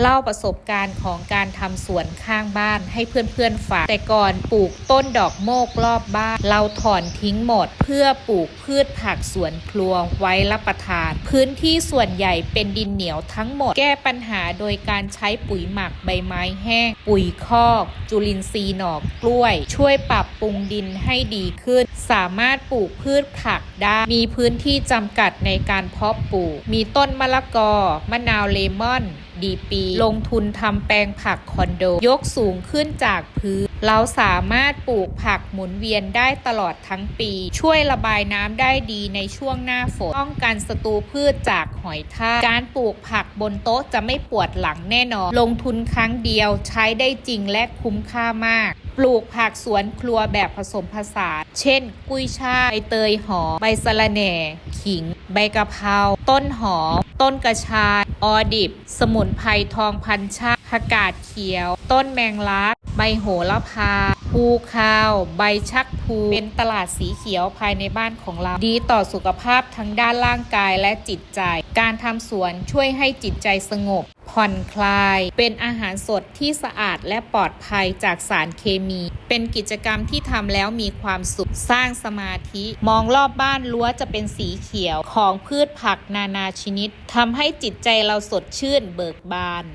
เล่าประสบการณ์ของการทำสวนข้างบ้านให้เพื่อนๆฟังแต่ก่อนปลูกต้นดอกโมกรอบบ้าน เราถอนทิ้งหมด เพื่อปลูกพืชผักสวนครัวไว้รับประทาน พื้นที่ส่วนใหญ่เป็นดินเหนียวทั้งหมด แก้ปัญหาโดยการใช้ปุ๋ยหมักใบไม้แห้ง ปุ๋ยคอก จุลินทรีย์หน่อกล้วย ช่วยปรับปรุงดินให้ดีขึ้น สามารถปลูกพืชผักได้ มีพื้นที่จำกัดในการเพาะปลูก มีต้นมะละกอ มะนาวเลมอน ดีปีลงทุนทำแปลงผักคอนโด ยกสูงขึ้นจากพื้น เราสามารถปลูกผักหมุนเวียนได้ตลอดทั้งปี ช่วยระบายน้ำได้ดีในช่วงหน้าฝนป้องกันศัตรูพืชจากหอยทากการปลูกผักบนโต๊ะจะไม่ปวดหลังแน่นอน ลงทุนครั้งเดียวใช้ได้จริงและคุ้มค่ามาก ปลูกผักสวนครัวแบบผสมผสานเช่น กุ้ยช่ายใบเตยหอมใบสะระแหน่ ขิง ใบกะเพราต้นหอม ต้นกระชายออดิบ สมุนไพรทองพันชาผักกาดเขียว ต้นแมงลัก ใบโหระพาภูข้าว ใบชักพลูเป็นตลาดสีเขียวภายในบ้านของเรา ดีต่อสุขภาพทั้งด้านร่างกายและจิตใจ การทำสวนช่วยให้จิตใจสงบ ผ่อนคลาย เป็นอาหารสดที่สะอาดและปลอดภัยจากสารเคมี เป็นกิจกรรมที่ทำแล้วมีความสุขสร้างสมาธิ มองรอบบ้านรั้วจะเป็นสีเขียวของพืชผักนานาชนิดทำให้จิตใจเราสดชื่นเบิกบาน